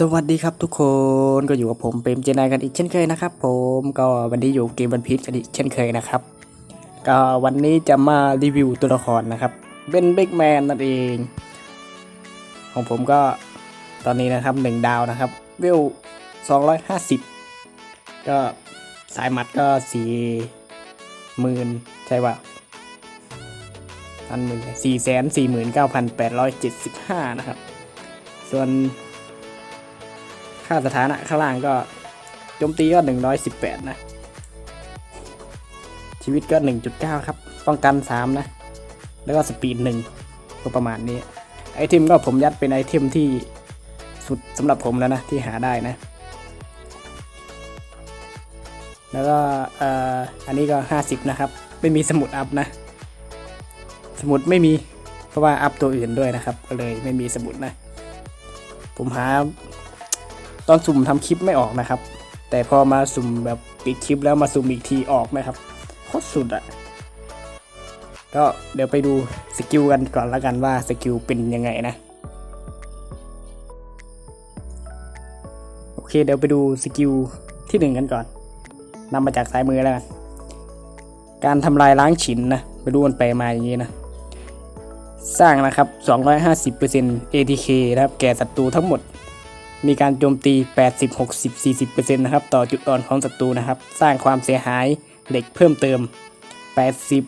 สวัสดีครับทุกคนก็อยู่กับผมเปรมเจนายกันอีกเช่นเคยนะครับ ผมก็วันนี้อยู่เกมบันพีชกันอีกเช่นเคยนะครับ ก็วันนี้จะมารีวิวตัวละครนะครับเป็นบิ๊กแมนนั่นเอง ของผมก็ตอนนี้นะครับหนึ่งดาวนะครับเวล250ก็สายมัดก็สี่หมื่นใช่ป่ะพันหมื่นสี่แสนสี่หมื่นเก้าพันแปดร้อยเจ็ดสิบห้านะครับ ส่วน ค่าสถานะข้างล่างก็โจมตีก็ 118 นะ ชีวิตก็ 1.9 ครับ ป้องกัน 3 นะ แล้วก็สปีด 1 ก็ประมาณนี้ ไอเทมก็ผมยัดเป็นไอเทมที่สุดสำหรับผมแล้วนะ ที่หาได้นะ แล้วก็อ่ออันนี้ก็ 50 นะครับ ไม่มีสมุดอัพนะ สมุดไม่มีเพราะว่าอัพตัวอื่นด้วยนะครับ ก็เลยไม่มีสมุดนะ ผมหา ตอนสุ่มทำคลิปไม่ออกนะครับ แต่พอมาสุ่มแบบปิดคลิปแล้วมาสุ่มอีกทีออกนะครับโคตรสุดอะก็เดี๋ยวไปดูสกิลกันก่อนล้วกันว่าสกิลเป็นยังไงนะโอเคเดี๋ยวไปดูสกิลที่หนึ่งกันก่อนนำมาจากซ้ายมือแล้วกันการทำลายล้างฉินนะไปดูมันแปมาอย่างนี้นะ สร้างนะครับ 250% ATK นะครับ แก่ศัตรูทั้งหมด มีการโจมตี 80 60 40%นะครับต่อจุดอ่อนของศัตรูนะครับ สร้างความเสียหายเหล็กเพิ่มเติม 80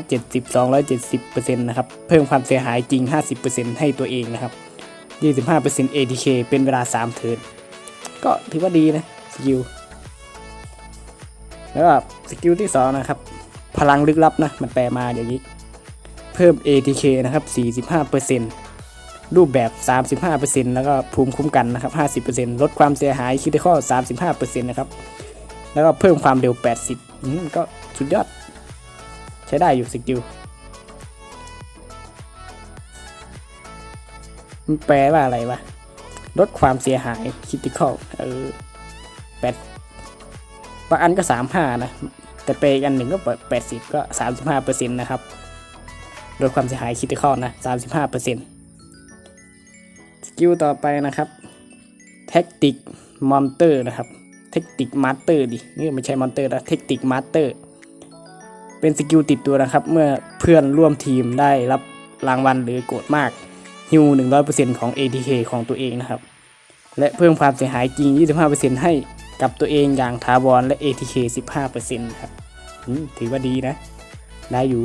170 270%นะครับ เพิ่มความเสียหายจริง 50%ให้ตัวเองนะครับ 25% ATK เป็นเวลา 3 เทิร์น ก็ถือว่าดีนะสกิล แล้วก็สกิลที่ 2 นะครับ พลังลึกลับนะ มันแปลมาอย่างนี้ เพิ่ม ATK นะครับ 45% รูปแบบ 35%แล้วก็ภูมิคุ้มกันนะครับ 50%ลดความเสียหายคิดข้อ 35%นะครับ แล้วก็เพิ่มความเร็ว 80อืมก็สุดยอด ใช้ได้อยู่สกิลมันแปลว่าอะไรวะ ลดความเสียหายคิดข้อเออแปดบางอันก็ 35 นะ แต่เปลอีกอันหนึ่งก็ 80 ก็ 35%นะครับลดความเสียหายคิดข้อนะ 35%ส กิลต่อไปนะครับแท็กติกมอนเตอร์นะครับเทคติกมาสเตอร์ดินี่ไม่ใช่มอนเตอร์นะเทคติกมาสเตอร์เป็นสกิลติดตัวนะครับ เมื่อเพื่อนร่วมทีมได้รับรางวัลหรือโกรธมากฮิว100%ของ ATK ของตัวเองนะครับ และเพิ่มความเสียหายจริง 25%ให้กับตัวเองอย่างถาวรและ ATK 15%นะครับถือว่าดีนะ ได้อยู่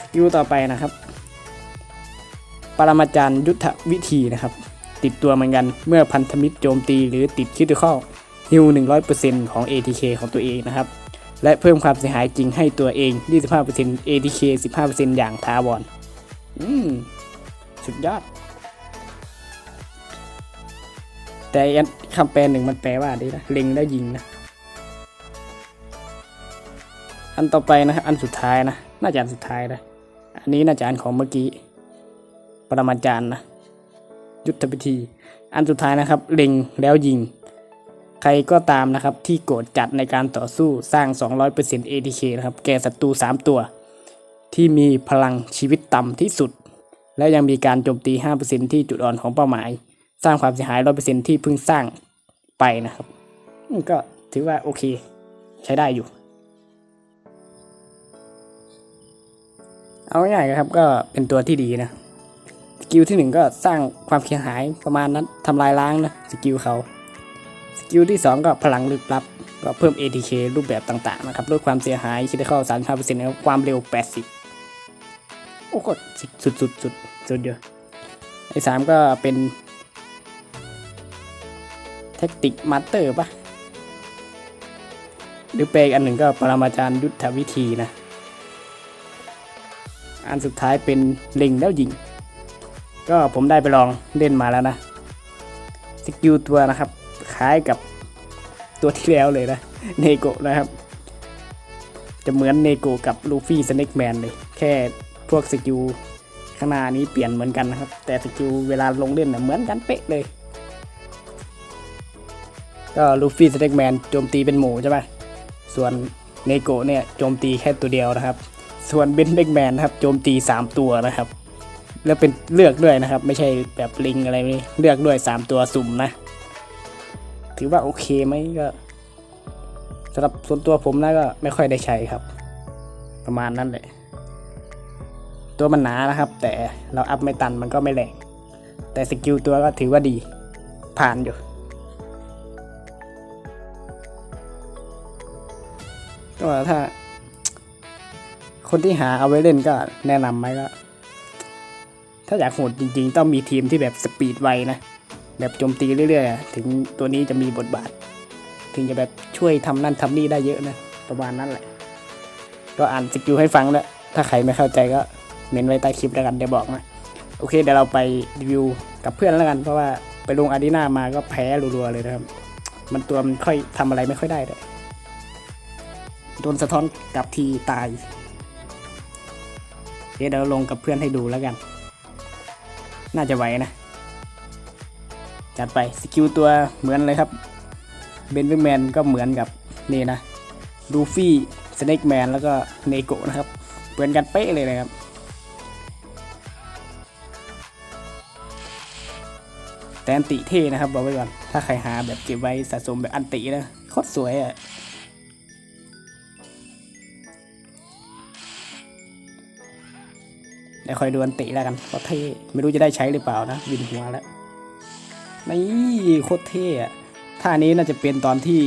สกิลต่อไปนะครับ ปรมาจารย์ยุทธวิธีนะครับ ติดตัวเหมือนกันเมื่อพันธมิตรโจมตีหรือติดคิดข้อฮิว100%ของ ATK ของตัวเองนะครับ และเพิ่มความเสียหายจริงให้ตัวเอง 25% ATK 15%อย่างท้าวรอืม สุดยอด แต่คำแปลหนึ่งมันแปลว่าดีนะเล็งแล้วยิงนะ อันต่อไปนะครับ อันสุดท้ายนะ น่าจะอันสุดท้ายนะ อันนี้น่าจะอันของเมื่อกี้ รมาจารย์นะยุทธพิธี อันสุดท้ายนะครับ เล็งแล้วยิง ใครก็ตามนะครับ ที่โกรธจัดในการต่อสู้สร้าง 200% ATK นะครับ แก่ศัตรู 3 ตัว ที่มีพลังชีวิตต่ำที่สุด และยังมีการโจมตี 5%ที่จุดอ่อนของเป้าหมาย สร้างความเสียหาย 100%ที่เพิ่งสร้างไปนะครับก็ถือว่าโอเค ใช้ได้อยู่ เอาง่ายๆครับก็เป็นตัวที่ดีนะ กิลที่หนึ่งก็สร้างความเสียหายประมาณนั้นทำลายล้างนะสกิลเขาสกิลที่สองก็พลังลึกลับ ก็เพิ่ม ATK รูปแบบต่างๆนะครับลดความเสียหายคิดได้เข้า35%แล้วความเร็ว 80 โอ้โหสุดสุดสุดสุดสุดเดียวไอ้สามก็เป็นเทคติกมาสเตอร์ปะหรือเปลอีกอันหนึ่งก็ปรมาจารย์ยุทธวิธีนะ อันสุดท้ายเป็นเล็งแล้วยิง ก็ผมได้ไปลองเล่นมาแล้วนะสกิลตัวนะครับคล้ายกับตัวที่แล้วเลยนะเนโกะนะครับ จะเหมือนเนโกะกับลูฟี่สเน็กแมนเลย แค่พวกสกิลข้างหน้านี้เปลี่ยนเหมือนกันนะครับ แต่สกิลเวลาลงเล่นนะเหมือนกันเป๊ะเลย ก็ลูฟี่สเน็กแมนโจมตีเป็นหมูใช่ไหมส่วนเนโกะเนี่ยโจมตีแค่ตัวเดียวนะครับ ส่วนเบนเบกแมนนะครับโจมตี 3 ตัวนะครับ แล้วเป็นเลือกด้วยนะครับ ไม่ใช่แบบลิงอะไรนี่เลือกด้วยสามตัวสุ่มนะ ถือว่าโอเคไหมก็สำหรับส่วนตัวผมนะก็ไม่ค่อยได้ใช้ครับ ประมาณนั้นแหละตัวมันหนานะครับ แต่เราอัพไม่ตันมันก็ไม่แรงแต่สกิลตัวก็ถือว่าดี ผ่านอยู่ก็ถ้า คนที่หาเอาไว้เล่นก็แนะนำไหมก็ ถ้าอยากโหดจริงๆ ต้องมีทีมที่แบบสปีดไวนะ แบบโจมตีเรื่อยๆ ถึงตัวนี้จะมีบทบาท ถึงจะแบบช่วยทำนั่นทำนี่ได้เยอะนะ ประมาณนั้นแหละ ก็อ่านสกิลให้ฟังแล้ว ถ้าใครไม่เข้าใจก็เมนไว้ใต้คลิปแล้วกันเดี๋ยวบอกนะ โอเคเดี๋ยวเราไปรีวิวกับเพื่อนแล้วกัน เพราะว่าไปลงอารีนามาก็แพ้รัวๆเลยนะครับ มันตัวมันค่อยทำอะไรไม่ค่อยได้เลยโดนสะท้อนกับทีตายเคเดี๋ยวเราลงกับเพื่อนให้ดูแล้วกัน น่าจะไหวนะ จัดไปสกิลตัวเหมือนเลยครับเบนเวแมนก็เหมือนกับนี่นะลูฟี่สเน็กแมนแล้วก็เนโกะนะครับ เหมือนกันเป๊ะเลยนะครับแต่อันติเท่นะครับบอกไว้ก่อน ถ้าใครหาแบบเก็บไว้สะสมแบบอันตินะโคตรสวยอะ่ะ เดี๋ยวคอยดูอันติแล้วกันโคตรเท่ไม่รู้จะได้ใช้หรือเปล่านะวินหัวแล้วนี่โคตรเท่อะท่านี้น่าจะเป็นตอนที่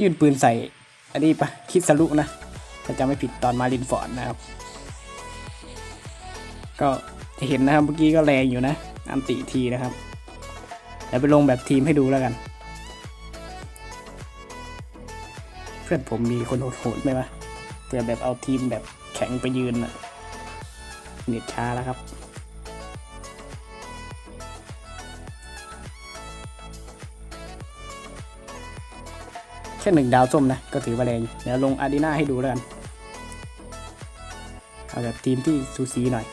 ยื่นปืนใส่ อันนี้ปะคิดสรุนะถ้าจำไม่ผิดตอนมารินฟอร์ดนะครับ ก็จะเห็นนะครับเมื่อกี้ก็แรงอยู่นะอันติทีนะครับเดี๋ยวไปลงแบบทีมให้ดูแล้วกัน เพื่อนผมมีคนโหดๆไหมวะเพื่อแบบเอาทีมแบบแข็งไปยืนอะ เน็ตช้าแล้วครับ แค่หนึ่งดาวส้มนะ ก็ถือว่าแรง เดี๋ยวลงอารีนาให้ดูแล้วกัน เอาแบบทีมที่สูสีหน่อย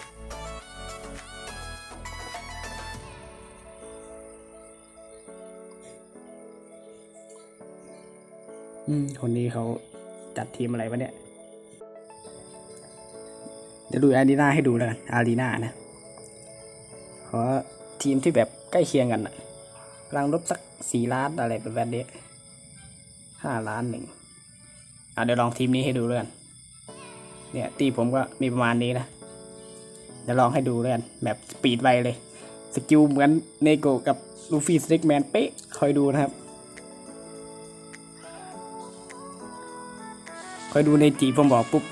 อืมคนนี้เขาจัดทีมอะไรวะเนี่ย เดี๋ยวดูอารีนาให้ดูแล้วกันอารีนานะขอทีมที่แบบใกล้เคียงกันอะกลังลบสักสี่ล้านอะไรแบบนี้ห้าล้านหนึ่งอะเดี๋ยวลองทีมนี้ให้ดูแล้วกันเนี่ยตีผมก็มีประมาณนี้นะเดี๋ยวลองให้ดูแล้วกันแบบสปีดไวเลยสกิลเหมือนเนโกกับลูฟี่สเน็กแมนเป๊ะคอยดูนะครับ คอยดูในจีผมบอกปุ๊บ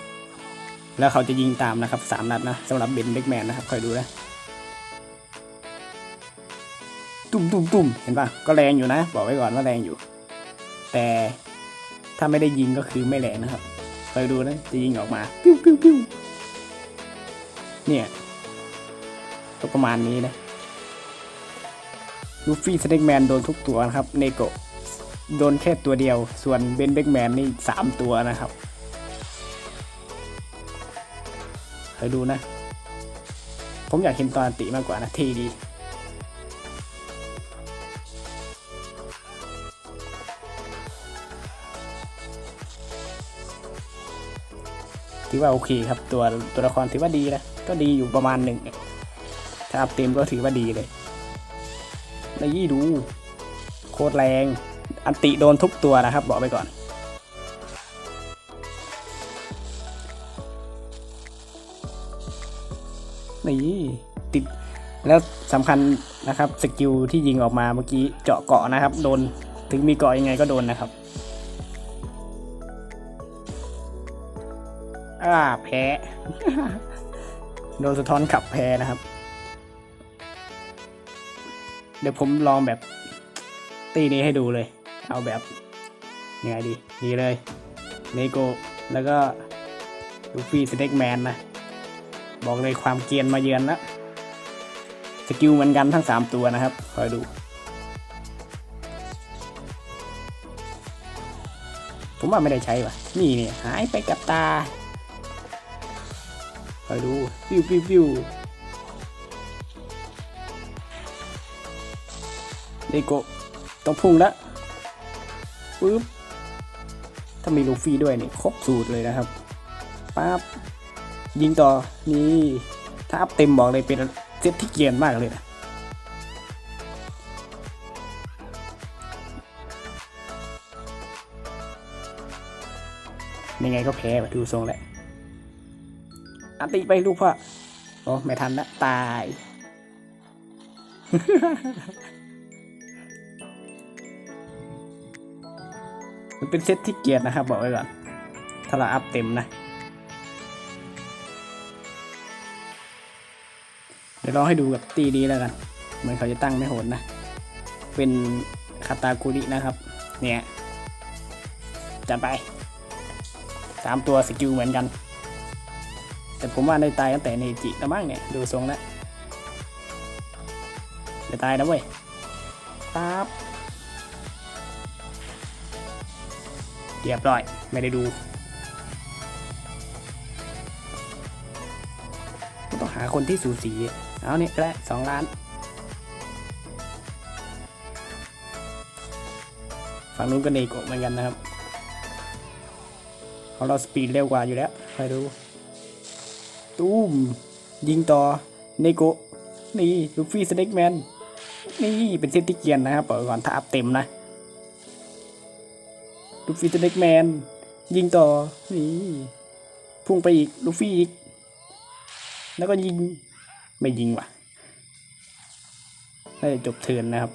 แล้วเขาจะยิงตามนะครับสามนัดนะสำหรับเบนเบ็กแมนนะครับคอยดูนะตุ่มตุ่มตุ่มเห็นปะก็แรงอยู่นะ บอกไว้ก่อนว่าแรงอยู่ แต่ถ้าไม่ได้ยิงก็คือไม่แรงนะครับคอยดูนะจะยิงออกมาปิ้วปิ้วปิ้วเนี่ยก็ประมาณนี้นะลูฟี่สเน็กแมนโดนทุกตัวนะครับเนโกโดนแค่ตัวเดียว ส่วนเบนเบ็กแมนนี่สามตัวนะครับ คอยดูนะ ผมอยากเห็นตอนอันติมากกว่านะเท่ดีถือว่าโอเคครับตัวตัวละครถือว่าดีนะก็ดีอยู่ประมาณหนึ่งถ้าอัพเต็มก็ถือว่าดีเลยแล้วยี่ดู โคตรแรง อันติโดนทุกตัวนะครับ บอกไปก่อน นี่ติดแล้วสำคัญนะครับสกิลที่ยิงออกมาเมื่อกี้เจาะเกาะนะครับ โดนถึงมีเกาะยังไงก็โดนนะครับอ่าแพ้โดนสะท้อนขับแพ้นะครับ เดี๋ยวผมลองแบบตีนี้ให้ดูเลย เอาแบบยังไงดีดีเลยเนโกแล้วก็ลูฟี่สเน็กแมนนะ บอกเลยความเกรียนมาเยือนแล้วสกิลเหมือนกันทั้งสามตัวนะครับ คอยดูผมว่าไม่ได้ใช้ว่ะ นี่เนี่ยหายไปกับตา คอยดูปิวปิวปิวเดโกะต้องพุ่งแล้วปึ๊บ ถ้ามีลูฟี่ด้วยนี่ ครบสูตรเลยนะครับปั๊บ ยิงต่อ นี่ ถ้าอัพเต็มบอกเลยเป็นเซตที่เกียนมากเลยนะยังไงก็แพ้ไปดูทรงแหละอันติไปลูกพ่อโอ้ไม่ทันละตาย มันเป็นเซตที่เกียรนะครับ บอกไว้ก่อน ถ้าเราอัพเต็มนะ ดี๋ยวลองให้ดูกับตีนี้แล้วกัน เหมือนเขาจะตั้งไม่โหดนะ เป็นคาตากุรินะครับ เนี่ยจัดไปสามตัวสกิลเหมือนกัน แต่ผมว่าได้ตายตั้งแต่ในจิแล้วมั้งเนี่ย ดูทรงแล้วจะตายนะเว้ยปั๊บเรียบร้อย ไม่ได้ดู ต้องหาคนที่สูสี เอาเนี่ยก็ได้สองล้านฝั่งนู้นก็เนโกะเหมือนกันนะครับของเราสปีดเร็วกว่าอยู่แล้วคอยดูตูมยิงต่อเนโกะนี่ลูฟี่สเน็กแมนนี่เป็นเซตที่เกียนนะครับเปิดก่อนถ้าอัพเต็มนะลูฟี่สเน็กแมนยิงต่อนี่พุ่งไปอีกลูฟี่อีก แล้วก็ยิง ไม่ยิงว่ะน่าจะจบเทินนะครับ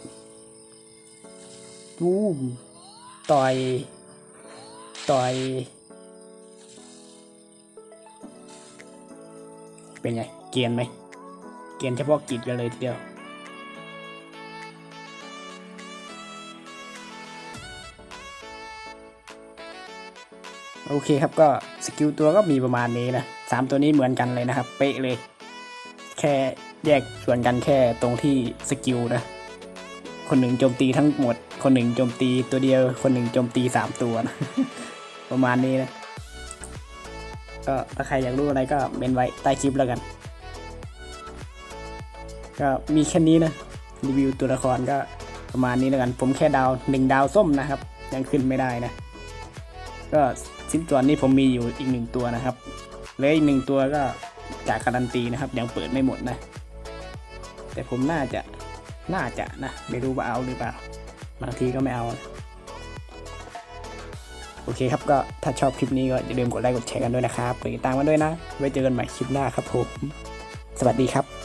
ตูมต่อย ต่อย เป็นไง เกียนไหม เกียนเฉพาะกิจกันเลยทีเดียว โอเคครับก็สกิลตัวก็มีประมาณนี้นะสามตัวนี้เหมือนกันเลยนะครับ เป๊ะเลย แค่แยกส่วนกันแค่ตรงที่สกิลนะ คนหนึ่งโจมตีทั้งหมด คนหนึ่งโจมตีตัวเดียว คนหนึ่งโจมตีสามตัวนะประมาณนี้นะ ก็ถ้าใครอยากรู้อะไรก็เมนไว้ใต้คลิปแล้วกัน ก็มีแค่นี้นะ รีวิวตัวละครก็ประมาณนี้แล้วกัน ผมแค่ดาวหนึ่งดาวส้มนะครับ ยังขึ้นไม่ได้นะ ก็ชิ้นส่วนนี้ผมมีอยู่อีกหนึ่งตัวนะครับเหลืออีกหนึ่งตัวก็ จากการันตีนะครับ ยังเปิดไม่หมดนะ แต่ผมน่าจะน่าจะนะ ไม่รู้ว่าเอาหรือเปล่า บางทีก็ไม่เอานะโอเคครับก็ถ้าชอบคลิปนี้ก็อย่าลืมกดไลค์กดแชร์กันด้วยนะครับกดติดตามกันด้วยนะ ไว้เจอกันใหม่คลิปหน้าครับผม สวัสดีครับ